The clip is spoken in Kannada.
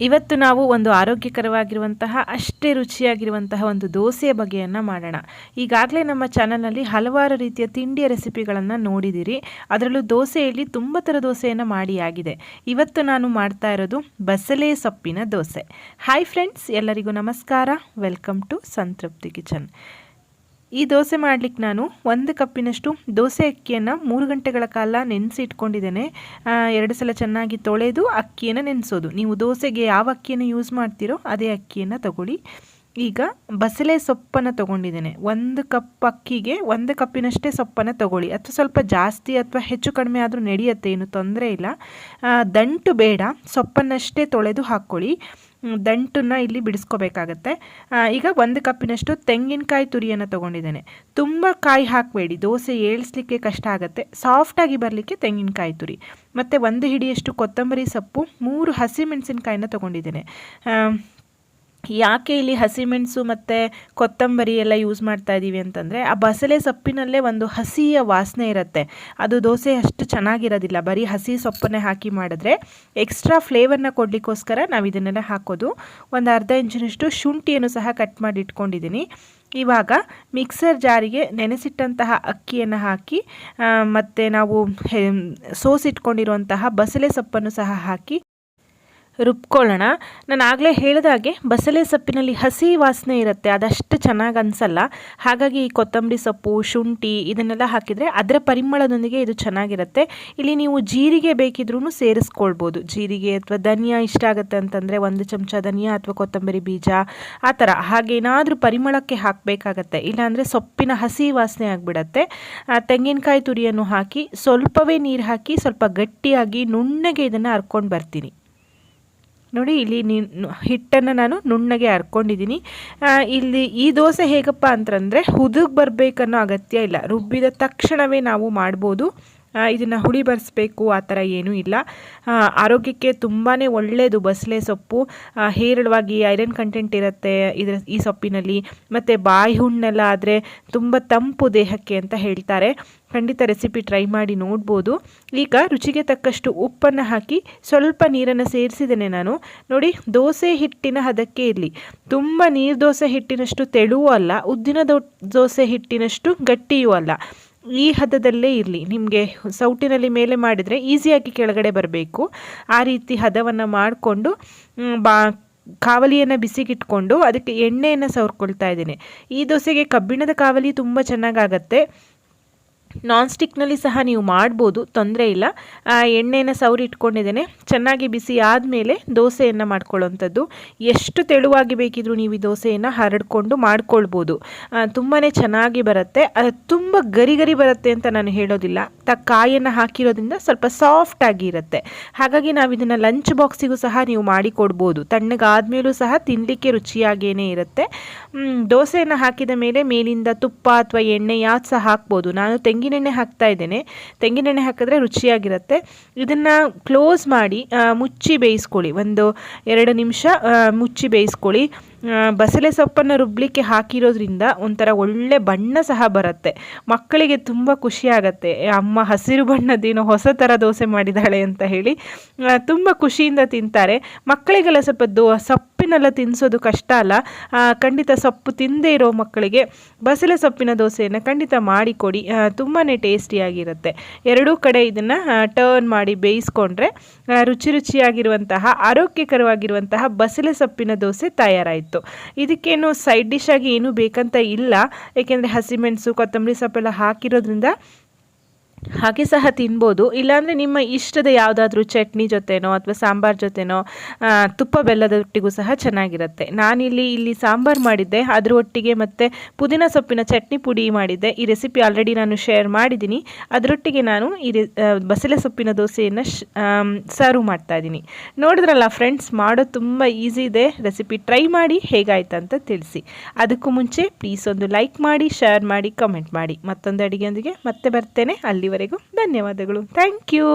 ಇವತ್ತು ನಾವು ಒಂದು ಆರೋಗ್ಯಕರವಾಗಿರುವಂತಹ, ಅಷ್ಟೇ ರುಚಿಯಾಗಿರುವಂತಹ ಒಂದು ದೋಸೆಯ ಬಗೆಯನ್ನು ಮಾಡೋಣ. ಈಗಾಗಲೇ ನಮ್ಮ ಚಾನಲ್ನಲ್ಲಿ ಹಲವಾರು ರೀತಿಯ ತಿಂಡಿಯ ರೆಸಿಪಿಗಳನ್ನು ನೋಡಿದಿರಿ. ಅದರಲ್ಲೂ ದೋಸೆಯಲ್ಲಿ ತುಂಬ ಥರ ದೋಸೆಯನ್ನು ಮಾಡಿ ಆಗಿದೆ. ಇವತ್ತು ನಾನು ಮಾಡ್ತಾ ಇರೋದು ಬಸಳೆ ಸೊಪ್ಪಿನ ದೋಸೆ. ಹಾಯ್ ಫ್ರೆಂಡ್ಸ್ ಎಲ್ಲರಿಗೂ ನಮಸ್ಕಾರ. ವೆಲ್ಕಮ್ ಟು ಸಂತೃಪ್ತಿ ಕಿಚನ್ ಈ ದೋಸೆ ಮಾಡಲಿಕ್ಕೆ ನಾನು ಒಂದು ಕಪ್ಪಿನಷ್ಟು ದೋಸೆ ಅಕ್ಕಿಯನ್ನು ಮೂರು ಗಂಟೆಗಳ ಕಾಲ ನೆನೆಸಿ ಇಟ್ಕೊಂಡಿದ್ದೇನೆ ಎರಡು ಸಲ ಚೆನ್ನಾಗಿ ತೊಳೆದು ಅಕ್ಕಿಯನ್ನು ನೆನೆಸೋದು. ನೀವು ದೋಸೆಗೆ ಯಾವ ಅಕ್ಕಿಯನ್ನು ಯೂಸ್ ಮಾಡ್ತೀರೋ ಅದೇ ಅಕ್ಕಿಯನ್ನು ತಗೊಳ್ಳಿ. ಈಗ ಬಸಳೆ ಸೊಪ್ಪನ್ನು ತೊಗೊಂಡಿದ್ದೇನೆ. ಒಂದು ಕಪ್ ಅಕ್ಕಿಗೆ ಒಂದು ಕಪ್ಪಿನಷ್ಟೇ ಸೊಪ್ಪನ್ನು ತೊಗೊಳ್ಳಿ. ಅಥವಾ ಸ್ವಲ್ಪ ಜಾಸ್ತಿ ಅಥವಾ ಹೆಚ್ಚು ಕಡಿಮೆ ಆದರೂ ನಡೆಯುತ್ತೆ, ಏನು ತೊಂದರೆ ಇಲ್ಲ. ದಂಟು ಬೇಡ. ಸೊಪ್ಪನ್ನಷ್ಟೇ ತೊಳೆದು ಹಾಕ್ಕೊಳ್ಳಿ. ದಂಟನ್ನು ಇಲ್ಲಿ ಬಿಡಿಸ್ಕೋಬೇಕಾಗತ್ತೆ. ಈಗ ಒಂದು ಕಪ್ಪಿನಷ್ಟು ತೆಂಗಿನಕಾಯಿ ತುರಿಯನ್ನು ತೊಗೊಂಡಿದ್ದೇನೆ. ತುಂಬ ಕಾಯಿ ಹಾಕಬೇಡಿ, ದೋಸೆ ಏಳಿಸ್ಲಿಕ್ಕೆ ಕಷ್ಟ ಆಗುತ್ತೆ. ಸಾಫ್ಟಾಗಿ ಬರಲಿಕ್ಕೆ ತೆಂಗಿನಕಾಯಿ ತುರಿ. ಮತ್ತು ಒಂದು ಹಿಡಿಯಷ್ಟು ಕೊತ್ತಂಬರಿ ಸೊಪ್ಪು, ಮೂರು ಹಸಿಮೆಣಸಿನ್ಕಾಯಿನ ತೊಗೊಂಡಿದ್ದೇನೆ. ಯಾಕೆ ಇಲ್ಲಿ ಹಸಿಮೆಣಸು ಮತ್ತು ಕೊತ್ತಂಬರಿ ಎಲ್ಲ ಯೂಸ್ ಮಾಡ್ತಾ ಇದ್ದೀವಿ ಅಂತಂದರೆ, ಆ ಬಸಳೆ ಸೊಪ್ಪಿನಲ್ಲೇ ಒಂದು ಹಸಿಯ ವಾಸನೆ ಇರುತ್ತೆ. ಅದು ದೋಸೆ ಅಷ್ಟು ಚೆನ್ನಾಗಿರೋದಿಲ್ಲ. ಬರೀ ಹಸಿ ಸೊಪ್ಪನ್ನೇ ಹಾಕಿ ಮಾಡಿದ್ರೆ ಎಕ್ಸ್ಟ್ರಾ ಫ್ಲೇವರ್ನ ಕೊಡಲಿಕ್ಕೋಸ್ಕರ ನಾವು ಇದನ್ನೆಲ್ಲ ಹಾಕೋದು. ಒಂದು ಅರ್ಧ ಇಂಚಿನಷ್ಟು ಶುಂಠಿಯನ್ನು ಸಹ ಕಟ್ ಮಾಡಿ ಇಟ್ಕೊಂಡಿದ್ದೀನಿ ಇವಾಗ ಮಿಕ್ಸರ್ ಜಾರಿಗೆ ನೆನೆಸಿಟ್ಟಂತಹ ಅಕ್ಕಿಯನ್ನು ಹಾಕಿ ಮತ್ತು ನಾವು ಸೋಸಿಟ್ಕೊಂಡಿರುವಂತಹ ಬಸಳೆ ಸೊಪ್ಪನ್ನು ಸಹ ಹಾಕಿ ರುಬ್ಕೊಳ್ಳೋಣ. ನಾನು ಆಗಲೇ ಹೇಳಿದಾಗೆ ಬಸಳೆ ಸೊಪ್ಪಿನಲ್ಲಿ ಹಸಿ ವಾಸನೆ ಇರುತ್ತೆ, ಅದಷ್ಟು ಚೆನ್ನಾಗಿ ಅನಿಸಲ್ಲ. ಹಾಗಾಗಿ ಈ ಕೊತ್ತಂಬರಿ ಸೊಪ್ಪು, ಶುಂಠಿ ಇದನ್ನೆಲ್ಲ ಹಾಕಿದರೆ ಅದರ ಪರಿಮಳದೊಂದಿಗೆ ಇದು ಚೆನ್ನಾಗಿರುತ್ತೆ. ಇಲ್ಲಿ ನೀವು ಜೀರಿಗೆ ಬೇಕಿದ್ರೂ ಸೇರಿಸ್ಕೊಳ್ಬೋದು. ಜೀರಿಗೆ ಅಥವಾ ಧನಿಯಾ ಇಷ್ಟ ಆಗುತ್ತೆ ಅಂತಂದರೆ ಒಂದು ಚಮಚ ಧನಿಯಾ ಅಥವಾ ಕೊತ್ತಂಬರಿ ಬೀಜ, ಆ ಥರ. ಹಾಗೇನಾದರೂ ಪರಿಮಳಕ್ಕೆ ಹಾಕಬೇಕಾಗತ್ತೆ. ಇಲ್ಲಾಂದರೆ ಸೊಪ್ಪಿನ ಹಸಿ ವಾಸನೆ ಆಗಿಬಿಡತ್ತೆ. ತೆಂಗಿನಕಾಯಿ ತುರಿಯನ್ನು ಹಾಕಿ, ಸ್ವಲ್ಪವೇ ನೀರು ಹಾಕಿ, ಸ್ವಲ್ಪ ಗಟ್ಟಿಯಾಗಿ ನುಣ್ಣಗೆ ಇದನ್ನು ಹರ್ಕೊಂಡು ಬರ್ತೀನಿ. ನೋಡಿ, ಇಲ್ಲಿ ನಿ, ಹಿಟ್ಟನ್ನು ನಾನು ನುಣ್ಣಗೆ ಹರ್ಕೊಂಡಿದ್ದೀನಿ ಇಲ್ಲಿ ಈ ದೋಸೆ ಹೇಗಪ್ಪ ಅಂತಂದರೆ ಹುದುಗ್ ಬರಬೇಕನ್ನೋ ಅಗತ್ಯ ಇಲ್ಲ. ರುಬ್ಬಿದ ತಕ್ಷಣವೇ ನಾವು ಮಾಡ್ಬೋದು. ಇದನ್ನು ಹುಳಿ ಬರೆಸ್ಬೇಕು, ಆ ಥರ ಏನೂ ಇಲ್ಲ. ಆರೋಗ್ಯಕ್ಕೆ ತುಂಬಾ ಒಳ್ಳೆಯದು ಬಸಳೆ ಸೊಪ್ಪು. ಹೇರಳವಾಗಿ ಐರನ್ ಕಂಟೆಂಟ್ ಇರುತ್ತೆ ಇದರ, ಈ ಸೊಪ್ಪಿನಲ್ಲಿ. ಮತ್ತು ಬಾಯಿ ಹುಣ್ಣೆಲ್ಲ ಆದರೆ ತುಂಬ ತಂಪು ದೇಹಕ್ಕೆ ಅಂತ ಹೇಳ್ತಾರೆ. ಖಂಡಿತ ರೆಸಿಪಿ ಟ್ರೈ ಮಾಡಿ ನೋಡ್ಬೋದು. ಈಗ ರುಚಿಗೆ ತಕ್ಕಷ್ಟು ಉಪ್ಪನ್ನು ಹಾಕಿ ಸ್ವಲ್ಪ ನೀರನ್ನು ಸೇರಿಸಿದ್ದೇನೆ ನಾನು. ನೋಡಿ, ದೋಸೆ ಹಿಟ್ಟಿನ ಹದಕ್ಕೆ ಇರಲಿ. ತುಂಬ ನೀರು ದೋಸೆ ಹಿಟ್ಟಿನಷ್ಟು ತೆಳುವೂ ಅಲ್ಲ, ಉದ್ದಿನ ದೋಸೆ ಹಿಟ್ಟಿನಷ್ಟು ಗಟ್ಟಿಯೂ ಅಲ್ಲ. ಈ ಹದದಲ್ಲೇ ಇರಲಿ. ನಿಮಗೆ ಸೌಟಿನಲ್ಲಿ ಮೇಲೆ ಮಾಡಿದರೆ ಈಸಿಯಾಗಿ ಕೆಳಗಡೆ ಬರಬೇಕು. ಆ ರೀತಿ ಹದವನ್ನು ಮಾಡಿಕೊಂಡು ಬಾ, ಕಾವಲಿಯನ್ನು ಬಿಸಿಗಿಟ್ಕೊಂಡು ಅದಕ್ಕೆ ಎಣ್ಣೆಯನ್ನು ಸವರ್ಕೊಳ್ತಾ ಇದ್ದೀನಿ. ಈ ದೋಸೆಗೆ ಕಬ್ಬಿಣದ ಕಾವಲಿ ತುಂಬ ಚೆನ್ನಾಗಾಗತ್ತೆ. ನಾನ್ ಸ್ಟಿಕ್ನಲ್ಲಿ ಸಹ ನೀವು ಮಾಡ್ಬೋದು, ತೊಂದರೆ ಇಲ್ಲ. ಎಣ್ಣೆನ ಸೌರಿ ಇಟ್ಕೊಂಡಿದ್ದೇನೆ. ಚೆನ್ನಾಗಿ ಬಿಸಿ ಆದಮೇಲೆ ದೋಸೆಯನ್ನು ಮಾಡ್ಕೊಳ್ಳೋವಂಥದ್ದು ಎಷ್ಟು ತೆಳುವಾಗಿ ಬೇಕಿದ್ರೂ ನೀವು ಈ ದೋಸೆಯನ್ನು ಹರಡ್ಕೊಂಡು ಮಾಡ್ಕೊಳ್ಬೋದು. ತುಂಬಾ ಚೆನ್ನಾಗಿ ಬರುತ್ತೆ. ತುಂಬ ಗರಿ ಗರಿ ಬರುತ್ತೆ ಅಂತ ನಾನು ಹೇಳೋದಿಲ್ಲ. ತ, ಕಾಯನ್ನು ಹಾಕಿರೋದ್ರಿಂದ ಸ್ವಲ್ಪ ಸಾಫ್ಟ್ ಆಗಿ ಇರುತ್ತೆ. ಹಾಗಾಗಿ ನಾವು ಇದನ್ನು ಲಂಚ್ ಬಾಕ್ಸಿಗೂ ಸಹ ನೀವು ಮಾಡಿಕೊಡ್ಬೋದು. ತಣ್ಣಗಾದ್ಮೇಲೂ ಸಹ ತಿನ್ನಲಿಕ್ಕೆ ರುಚಿಯಾಗೇನೆ ಇರುತ್ತೆ. ದೋಸೆಯನ್ನು ಹಾಕಿದ ಮೇಲೆ ಮೇಲಿಂದ ತುಪ್ಪ ಅಥವಾ ಎಣ್ಣೆ ಯಾವ್ದು ಸಹ ಹಾಕ್ಬೋದು. ನಾನು ತೆಂಗಿನ ತೆಂಗಿನೆಣ್ಣೆ ಹಾಕ್ತಾ ಇದ್ದೇನೆ. ತೆಂಗಿನೆಣ್ಣೆ ಹಾಕಿದ್ರೆ ರುಚಿಯಾಗಿರುತ್ತೆ. ಇದನ್ನು ಕ್ಲೋಸ್ ಮಾಡಿ ಮುಚ್ಚಿ ಬೇಯಿಸ್ಕೊಳ್ಳಿ. ಒಂದು ಎರಡು ನಿಮಿಷ ಮುಚ್ಚಿ ಬೇಯಿಸ್ಕೊಳ್ಳಿ. ಬಸಳೆ ಸೊಪ್ಪನ್ನು ರುಬ್ಲಿಕ್ಕೆ ಹಾಕಿರೋದ್ರಿಂದ ಒಂಥರ ಒಳ್ಳೆ ಬಣ್ಣ ಸಹ ಬರುತ್ತೆ. ಮಕ್ಕಳಿಗೆ ತುಂಬ ಖುಷಿಯಾಗತ್ತೆ. ಅಮ್ಮ, ಹಸಿರು ಬಣ್ಣದೇನೋ ಹೊಸ ಥರ ದೋಸೆ ಮಾಡಿದ್ದಾಳೆ ಅಂತ ಹೇಳಿ. ತುಂಬ ಖುಷಿಯಿಂದ ತಿಂತಾರೆ. ಮಕ್ಕಳಿಗೆಲ್ಲ ಸ್ವಲ್ಪ ದೋ ಸೊಪ್ಪಿನೆಲ್ಲ ತಿನ್ನಿಸೋದು ಕಷ್ಟ ಅಲ್ಲ. ಖಂಡಿತ ಸೊಪ್ಪು ತಿಂದೇ ಇರೋ ಮಕ್ಕಳಿಗೆ ಬಸಳೆ ಸೊಪ್ಪಿನ ದೋಸೆಯನ್ನು ಖಂಡಿತ ಮಾಡಿಕೊಡಿ. ತುಂಬಾ ಟೇಸ್ಟಿಯಾಗಿರುತ್ತೆ. ಎರಡೂ ಕಡೆ ಇದನ್ನು ಟರ್ನ್ ಮಾಡಿ ಬೇಯಿಸ್ಕೊಂಡ್ರೆ ರುಚಿ ರುಚಿಯಾಗಿರುವಂತಹ, ಆರೋಗ್ಯಕರವಾಗಿರುವಂತಹ ಬಸಳೆ ಸೊಪ್ಪಿನ ದೋಸೆ ತಯಾರಾಯಿತು. ಇದಕ್ಕೇನು ಸೈಡ್ ಡಿಶ್ ಆಗಿ ಏನು ಬೇಕಂತ ಇಲ್ಲ. ಏಕೆಂದರೆ ಹಸಿಮೆಣಸು, ಕೊತ್ತಂಬರಿ ಸೊಪ್ಪೆಲ್ಲ ಹಾಕಿರೋದ್ರಿಂದ ಹಾಗೆ ಸಹ ತಿನ್ಬೋದು. ಇಲ್ಲಾಂದರೆ ನಿಮ್ಮ ಇಷ್ಟದ ಯಾವುದಾದ್ರೂ ಚಟ್ನಿ ಜೊತೆನೋ ಅಥವಾ ಸಾಂಬಾರ್ ಜೊತೆನೋ ತುಪ್ಪ ಬೆಲ್ಲದ ಒಟ್ಟಿಗೂ ಸಹ ಚೆನ್ನಾಗಿರುತ್ತೆ. ನಾನಿಲ್ಲಿ ಇಲ್ಲಿ ಸಾಂಬಾರು ಮಾಡಿದ್ದೆ. ಅದ್ರ ಒಟ್ಟಿಗೆ ಮತ್ತು ಪುದೀನ ಸೊಪ್ಪಿನ ಚಟ್ನಿ ಪುಡಿ ಮಾಡಿದ್ದೆ. ಈ ರೆಸಿಪಿ ಆಲ್ರೆಡಿ ನಾನು ಶೇರ್ ಮಾಡಿದ್ದೀನಿ. ಅದರೊಟ್ಟಿಗೆ ನಾನು ಈ ಬಸಳೆ ಸೊಪ್ಪಿನ ದೋಸೆಯನ್ನು ಸರ್ವ್ ಮಾಡ್ತಾ ಇದ್ದೀನಿ. ನೋಡಿದ್ರಲ್ಲ ಫ್ರೆಂಡ್ಸ್ ಮಾಡೋದು ತುಂಬ ಈಸಿ ಇದೆ. ರೆಸಿಪಿ ಟ್ರೈ ಮಾಡಿ ಹೇಗಾಯ್ತು ಅಂತ ತಿಳಿಸಿ. ಅದಕ್ಕೂ ಮುಂಚೆ ಪ್ಲೀಸ್ ಒಂದು ಲೈಕ್ ಮಾಡಿ ಶೇರ್ ಮಾಡಿ ಕಮೆಂಟ್ ಮಾಡಿ. ಮತ್ತೊಂದು ಅಡುಗೆಯೊಂದಿಗೆ ಮತ್ತೆ ಬರ್ತೇನೆ. ಅಲ್ಲಿ ಅಲ್ಲಿವರೆಗೂ ಧನ್ಯವಾದಗಳು. Thank you